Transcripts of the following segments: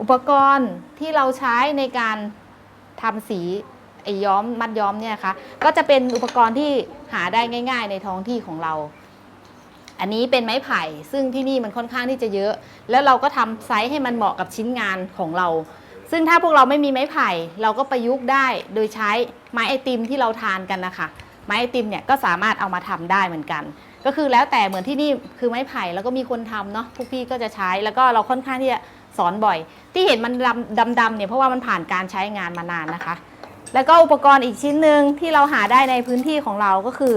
อุปกรณ์ที่เราใช้ในการทำสีไอ้ย้อมมัดย้อมเนี่ยนะคะก็จะเป็นอุปกรณ์ที่หาได้ง่าย ๆ ในท้องที่ของเรา อันนี้เป็นไม้ไผ่ ซึ่งที่นี่มันค่อนข้างที่จะเยอะ แล้วเราก็ทำไซส์ให้มันเหมาะกับชิ้นงานของเรา ซึ่งถ้าพวกเราไม่มีไม้ไผ่ เราก็ประยุกต์ได้โดยใช้ไม้ไอติมที่เราทานกันนะคะไม้ไอติมเนี่ยก็สามารถเอามาทำได้เหมือนกัน ก็คือแล้วแต่เหมือนที่นี่คือไม้ไผ่แล้วก็มีคนทำเนาะพวกพี่ก็จะใช้แล้วก็เราค่อนข้างที่จะสอนบ่อย ที่เห็นมันดำดำๆเนี่ยเพราะว่ามันผ่านการใช้งานมานานนะคะ แล้วก็อุปกรณ์อีกชิ้นหนึ่งที่เราหาได้ในพื้นที่ของเราก็คือ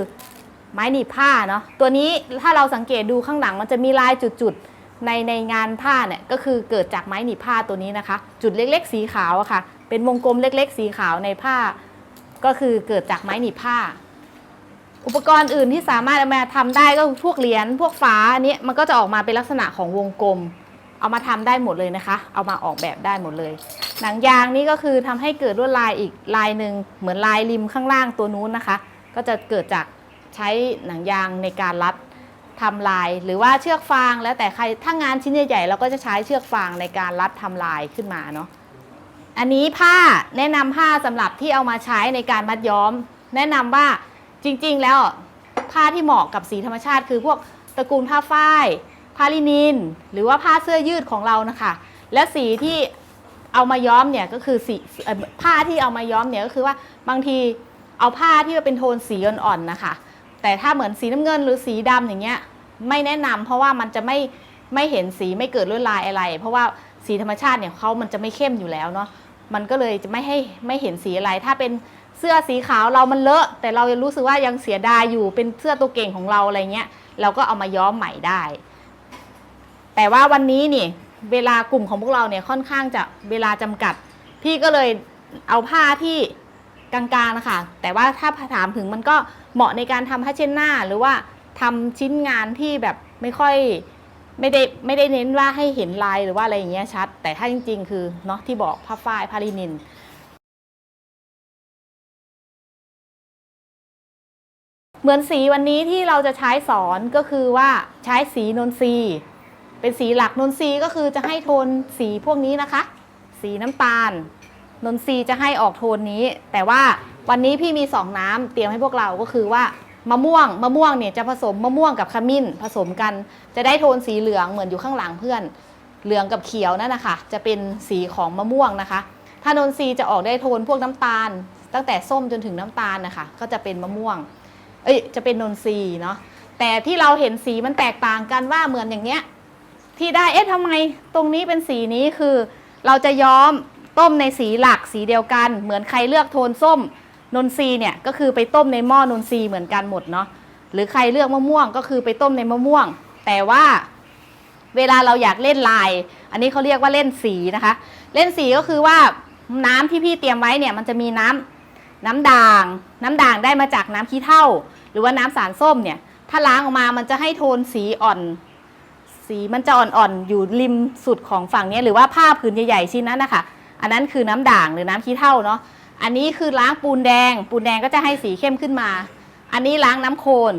ไม้หนีบผ้าเนาะตัวนี้ถ้าเราสังเกตดูข้างหลังมันจะมีลายจุดๆในในงานผ้าเนี่ยก็คือเกิดจากไม้หนีบผ้าตัวนี้นะคะ จุดเล็ก ๆ สีขาวอะค่ะ เป็นวงกลมเล็ก ๆ สีขาวในผ้า ก็คือเกิดจากไม้หนีบผ้า อุปกรณ์อื่นที่สามารถเอามาทำได้ก็พวกเหรียญพวกฝาอันนี้มันก็จะออกมาเป็นลักษณะของวงกลม เอามาทำได้หมดเลยนะคะ เอามาออกแบบได้หมดเลย หนังยางนี่ก็คือทำให้เกิดลวดลายอีกลายหนึ่งเหมือนลายริมข้างล่างตัวนู้นนะคะ ก็จะเกิดจากใช้หนังยางในการรัดทำลาย หรือว่าเชือกฟางแล้วแต่ใครถ้างานชิ้นใหญ่ๆเราก็จะใช้เชือกฟางในการรัดทำลายขึ้นมาเนาะอันนี้ผ้าแนะนำผ้าสำหรับที่เอามาใช้ในการมัดย้อม แนะนำว่า จริงๆ แล้วผ้าที่เหมาะกับสีธรรมชาติคือพวกตระกูลผ้าฝ้าย ผ้าลินิน หรือว่าผ้าเสื้อยืดของเรานะคะ และสีที่เอามาย้อมเนี่ยก็คือสีผ้าที่เอามาย้อมเนี่ยก็คือว่าบางทีเอาผ้าที่เป็นโทนสีอ่อนๆนะคะ แต่ถ้าเหมือนสีน้ำเงินหรือสีดำอย่างเงี้ยไม่แนะนำเพราะว่ามันจะไม่ไม่เห็นสีไม่เกิดลวดลายอะไร เพราะว่าสีธรรมชาติเนี่ยเขามันจะไม่เข้มอยู่แล้วเนาะมันก็เลยจะไม่ให้ไม่เห็นสีอะไรถ้าเป็น เสื้อสีขาวเรามันเลอะแต่เรายังรู้สึกว่ายังเสียดายอยู่เป็นเสื้อตัวเก่งของเราอะไรเงี้ย เราก็เอามาย้อมใหม่ได้ แต่ว่าวันนี้นี่เวลากลุ่มของพวกเราเนี่ยค่อนข้างจะเวลาจำกัด พี่ก็เลยเอาผ้าที่กลางๆนะคะแต่ว่าถ้าถามถึงมันก็เหมาะในการทำผ้าเช็ดหน้า หรือว่าทำชิ้นงานที่แบบไม่ค่อยไม่ได้ไม่ได้เน้นว่าให้เห็นลายหรือว่าอะไรอย่างเงี้ยชัด แต่ถ้าจริง ๆ คือเนาะที่บอกผ้าฝ้ายผ้าลินิน เหมือนสีวันนี้ที่เราจะใช้สอนก็คือว่าใช้สีนนทรีย์เป็นสีหลักนนทรีย์ก็คือจะให้โทนสีพวกนี้นะคะ สีน้ำตาล นนทรีย์จะให้ออกโทนนี้ แต่ว่าวันนี้พี่มีสองน้ำเตรียมให้พวกเราก็คือว่ามะม่วงมะม่วงเนี่ยจะผสมมะม่วงกับขมิ้นผสมกัน จะได้โทนสีเหลืองเหมือนอยู่ข้างหลังเพื่อน เหลืองกับเขียวนั่นนะคะจะเป็นสีของมะม่วงนะคะ ถ้านนทรีย์จะออกได้โทนพวกน้ำตาล ตั้งแต่ส้มจนถึงน้ำตาลนะคะก็จะเป็นมะม่วง เอ้ยจะเป็นนนทรีย์เนาะแต่ที่เราเห็นสีมันแตกต่างกันว่าเหมือนอย่างเนี้ยที่ได้เอ๊ะทำไมตรงนี้เป็นสีนี้คือเราจะย้อมต้มในสีหลักสีเดียวกัน เหมือนใครเลือกโทนส้มนนทรีย์เนี่ยก็คือไปต้มในหม้อนนทรีย์เหมือนกันหมดเนาะหรือใครเลือกมะม่วงก็คือไปต้มในมะม่วง แต่ว่าเวลาเราอยากเล่นลาย อันนี้เขาเรียกว่าเล่นสีนะคะ เล่นสีก็คือว่าน้ำที่พี่เตรียมไว้เนี่ยมันจะมีน้ำน้ำด่าง น้ำด่างได้มาจากน้ำขี้เถ้า หรือว่าน้ำสารส้มเนี่ย ถ้าล้างออกมามันจะให้โทนสีอ่อน สีมันจะอ่อนๆอยู่ริมสุดของฝั่งนี้หรือว่าผ้าผืนใหญ่ๆชิ้นนั้นนะคะอันนั้นคือน้ำด่างหรือน้ำขี้เถ้าเนาะอันนี้คือล้างปูนแดง ปูนแดงก็จะให้สีเข้มขึ้นมา อันนี้ล้างน้ำโคลน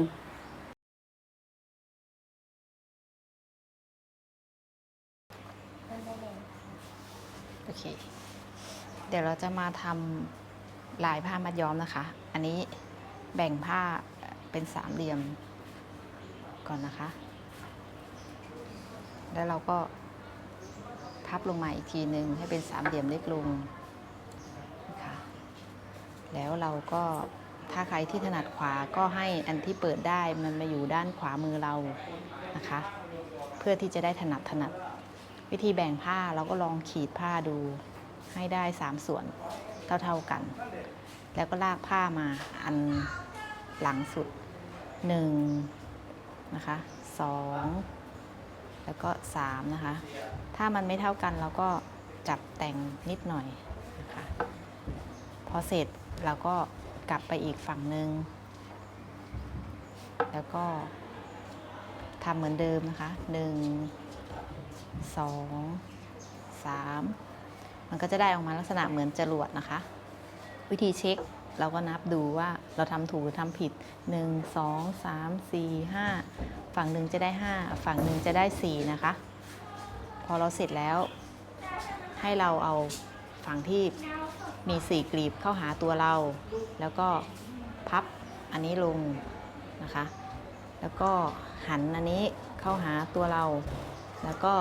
โอเค เดี๋ยวเราจะมาทำลายผ้ามัดย้อมนะคะ อันนี้แบ่งผ้า เป็นสามเหลี่ยมก่อนนะคะ แล้วเราก็พับลงมาอีกทีหนึ่งให้เป็นสามเหลี่ยมเล็กลงนะคะแล้วเราก็ถ้าใครที่ถนัดขวาก็ให้อันที่เปิดได้มันมาอยู่ด้านขวามือเรานะคะ เพื่อที่จะได้ถนัดถนัด วิธีแบ่งผ้าเราก็ลองขีดผ้าดูให้ได้สามส่วนเท่าๆกัน แล้วก็ลากผ้ามาอันหลังสุด หนึ่งนะคะสองแล้วก็สามนะคะ ถ้ามันไม่เท่ากันเราก็จับแต่งนิดหน่อยนะคะพอเสร็จเราก็กลับไปอีกฝั่งหนึ่งแล้วก็ทำเหมือนเดิมนะคะหนึ่งสองสามมันก็จะได้ออกมาลักษณะเหมือนจรวดนะคะ วิธีเช็ค เราก็นับดูว่าเราทำถูกหรือทำผิด 1 2 3 4 5 ฝั่งหนึ่งจะได้ 5 ฝั่งหนึ่งจะได้ 4 นะคะ พอเราเสร็จแล้ว ให้เราเอาฝั่งที่มีสี่กลีบเข้าหาตัวเรา แล้วก็พับอันนี้ลงนะคะ แล้วก็หันอันนี้เข้าหาตัวเรา แล้วก็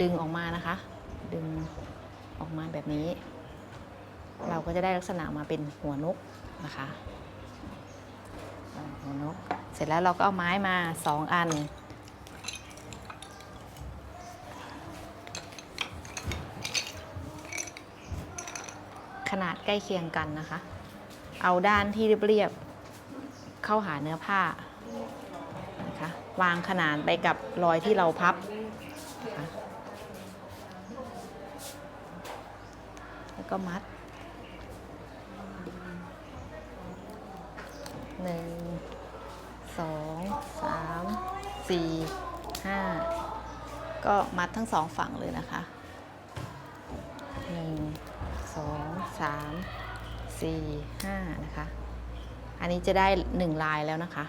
ดึงออกมานะคะ ดึงออกมาแบบนี้ เราก็จะได้ลักษณะมาเป็นหัวนกนะคะหัวนก เสร็จแล้วเราก็เอาไม้มาสองอัน ขนาดใกล้เคียงกันนะคะ เอาด้านที่เรียบๆเข้าหาเนื้อผ้านะคะวางขนานไปกับรอยที่เราพับนะะแล้วก็มัด หนึ่งสองสามสี่ห้าก็มัดทั้งสองฝั่งเลยนะคะหนึ่งสองสามสี่ห้านะคะ อันนี้จะได้หนึ่งลายแล้วนะคะ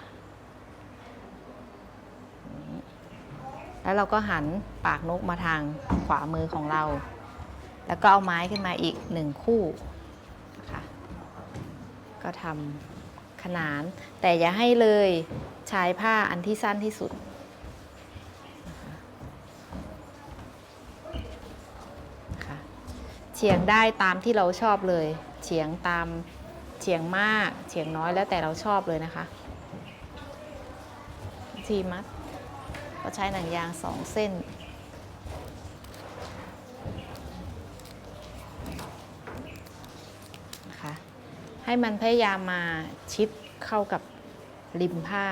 แล้วเราก็หันปากนกมาทางขวามือของเรา แล้วก็เอาไม้ขึ้นมาอีกหนึ่งคู่นะคะ ก็ทำ นาน แต่อย่าให้เลยชายผ้าอันที่สั้นที่สุด เฉียงได้ตามที่เราชอบเลย เฉียงตามเฉียงมากเฉียงน้อยแล้วแต่เราชอบเลยนะคะทีมัดก็ใช้หนังยางสองเส้น นะคะ ให้มันพยายามมาชิดเข้ากับริมผ้า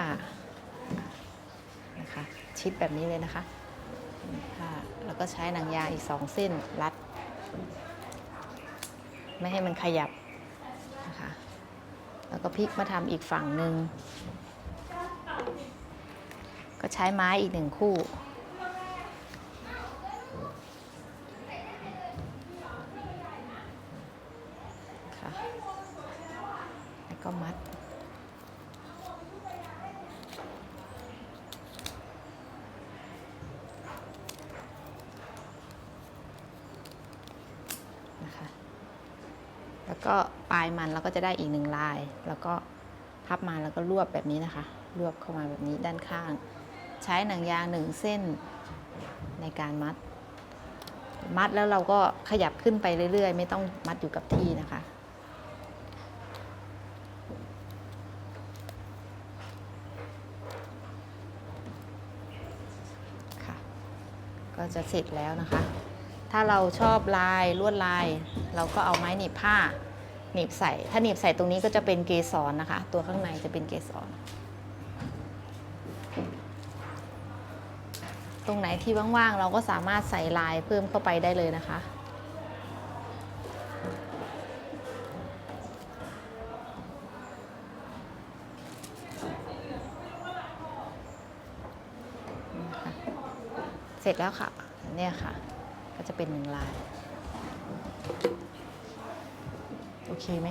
นะคะชิดแบบนี้เลยนะคะผ้าแล้วก็ใช้หนังยางอีกสองเส้นรัด ไม่ให้มันขยับนะคะแล้วก็พลิกมาทำอีกฝั่งหนึ่งก็ใช้ไม้อีกหนึ่งคู่ค่ะ ก็มัด นะคะ แล้วก็ปลายมันเราก็จะได้อีกหนึ่งลาย แล้วก็พับมาแล้วก็รวบแบบนี้นะคะ รวบเข้ามาแบบนี้ด้านข้าง ใช้หนังยางหนึ่งเส้นในการมัด มัดแล้วเราก็ขยับขึ้นไปเรื่อย ๆ ไม่ต้องมัดอยู่กับที่นะคะค่ะ ก็จะเสร็จแล้วนะคะ ถ้าเราชอบลายลวดลาย เราก็เอาไม้หนีบผ้าหนีบใส่ ถ้าหนีบใส่ตรงนี้ก็จะเป็นเกสรนะคะ ตัวข้างในจะเป็นเกสร ตรงไหนที่ว่างๆเราก็สามารถใส่ลายเพิ่มเข้าไปได้เลยนะคะ เสร็จแล้วค่ะเนี่ยค่ะ ก็จะเป็นหนึ่งลาย โอเคไหม